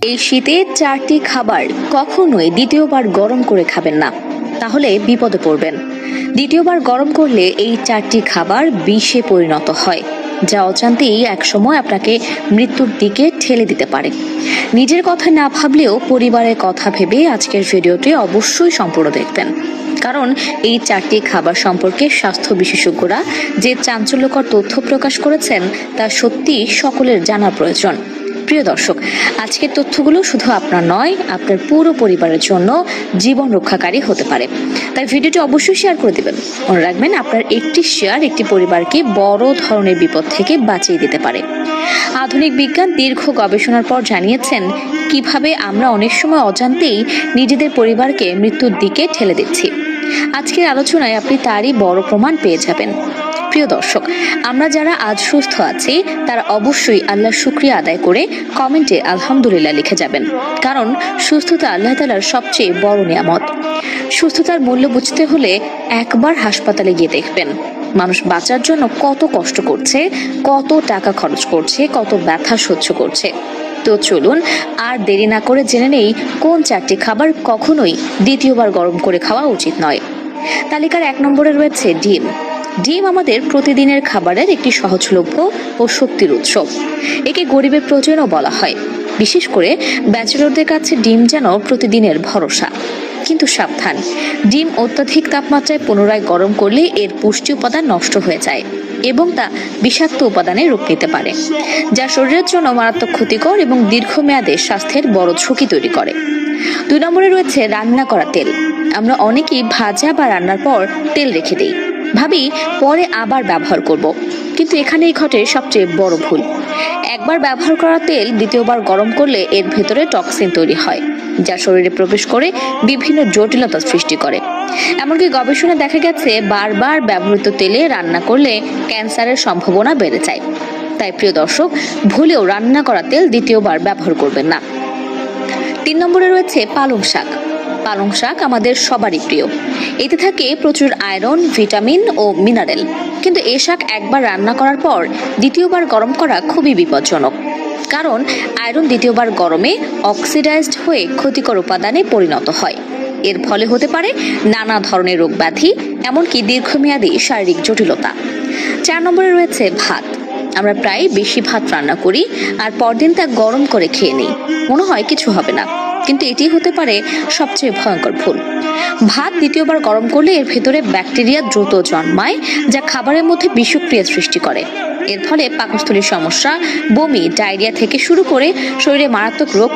এই শীতে চারটি খাবার কখনোই দ্বিতীয়বার গরম করে খাবেন না। তাহলে বিপদে পড়বেন। দ্বিতীয়বার গরম করলে এই চারটি খাবার বিষে পরিণত হয়, যা অজান্তেই একসময় আপনাকে মৃত্যুর দিকে ঠেলে দিতে পারে। নিজের কথা না ভাবলেও পরিবারের কথা ভেবে আজকের ভিডিওটি অবশ্যই সম্পূর্ণ দেখবেন। কারণ এই চারটি খাবার সম্পর্কে স্বাস্থ্য বিশেষজ্ঞরা যে চাঞ্চল্যকর তথ্য প্রকাশ করেছেন, তা সত্যি সকলের জানা প্রয়োজন। প্রিয় দর্শক, আজকের তথ্যগুলো শুধু আপনার নয়, আপনার পুরো পরিবারের জন্য জীবন রক্ষাকারী হতে পারে। তাই ভিডিওটি অবশ্যই শেয়ার করে দিবেন। মনে রাখবেন, আপনার একটি শেয়ার একটি পরিবারকে বড় ধরনের বিপদ থেকে বাঁচিয়ে দিতে পারে। আধুনিক বিজ্ঞান দীর্ঘ গবেষণার পর জানিয়েছেন, কীভাবে আমরা অনেক সময় অজান্তেই নিজেদের পরিবারকে মৃত্যুর দিকে ঠেলে দিচ্ছি? আজকের আলোচনায় আপনি তারই বড় প্রমাণ পেয়ে যাবেন। প্রিয় দর্শক, আমরা যারা আজ সুস্থ আছি, তারা অবশ্যই আল্লাহর শুক্রিয়া আদায় করে কমেন্টে আলহামদুলিল্লাহ লিখে যাবেন। কারণ সুস্থতা আল্লাহ তালার সবচেয়ে বড় নিয়ামত। সুস্থতার মূল্য বুঝতে হলে একবার হাসপাতালে গিয়ে দেখবেন। মানুষ বাঁচার জন্য কত কষ্ট করছে, কত টাকা খরচ করছে, কত ব্যথা সহ্য করছে। তো চলুন, আর দেরি না করে জেনে নেই কোন চারটি খাবার কখনোই দ্বিতীয়বার গরম করে খাওয়া উচিত নয়। তালিকার এক নম্বরে রয়েছে ডিম। ডিম আমাদের প্রতিদিনের খাবারের একটি সহজলভ্য ও শক্তির উৎস। একে গরিবের প্রয়োজনও বলা হয়। বিশেষ করে ব্যাচেলরদের কাছে ডিম যেন প্রতিদিনের ভরসা। কিন্তু সাবধান, ডিম অত্যাধিক তাপমাত্রায় পুনরায় গরম করলে এর পুষ্টি উপাদান নষ্ট হয়ে যায় এবং তা বিষাক্ত উপাদানে রূপ নিতে পারে, যা শরীরের জন্য মারাত্মক ক্ষতিকর এবং দীর্ঘমেয়াদে স্বাস্থ্যের বড় ঝুঁকি তৈরি করে। দুই নম্বরে রয়েছে রান্না করা তেল। আমরা অনেকেই ভাজা বা রান্নার পর তেল রেখে দিই। ভাবি, পরে আবার ব্যবহার করব। কিন্তু এখানেই ঘটে সবচেয়ে বড় ভুল। একবার ব্যবহার করা তেল দ্বিতীয়বার গরম করলে এর ভেতরে টক্সিন তৈরি হয়, যা শরীরে প্রবেশ করে বিভিন্ন জটিলতা সৃষ্টি করে। এমনকি গবেষণায় দেখা গেছে, বারবার ব্যবহৃত তেলে রান্না করলে ক্যান্সারের সম্ভাবনা বেড়ে যায়। তাই প্রিয় দর্শক, ভুলেও রান্না করা তেল দ্বিতীয়বার ব্যবহার করবেন না। তিন নম্বরে রয়েছে পালং শাক। পালং শাক আমাদের সবারই প্রিয়। এতে থাকে প্রচুর আয়রন, ভিটামিন ও মিনারেল। কিন্তু এ শাক একবার রান্না করার পর দ্বিতীয়বার গরম করা খুবই বিপজ্জনক। কারণ আয়রন দ্বিতীয়বার গরমে অক্সিডাইজড হয়ে ক্ষতিকর উপাদানে পরিণত হয়। এর ফলে হতে পারে নানা ধরনের রোগ ব্যাধি এমনকি দীর্ঘমেয়াদী শারীরিক জটিলতা। চার নম্বরে রয়েছে ভাত। আমরা প্রায় বেশি ভাত রান্না করি আর পরদিন তা গরম করে খেয়ে নিই। মনে হয় কিছু হবে না। কিন্তু এটি হতে পারে সবচেয়ে ভয়ঙ্কর ভুল। ভাত দ্বিতীয়বার গরম করলে এর ভেতরে ব্যাকটেরিয়া দ্রুত জন্মায়, যা খাবারের মধ্যে বিষক্রিয়া সৃষ্টি করে। এর ফলে পাকস্থলীর সমস্যা, বমি, ডায়রিয়া থেকে শুরু করে শরীরে মারাত্মক রোগ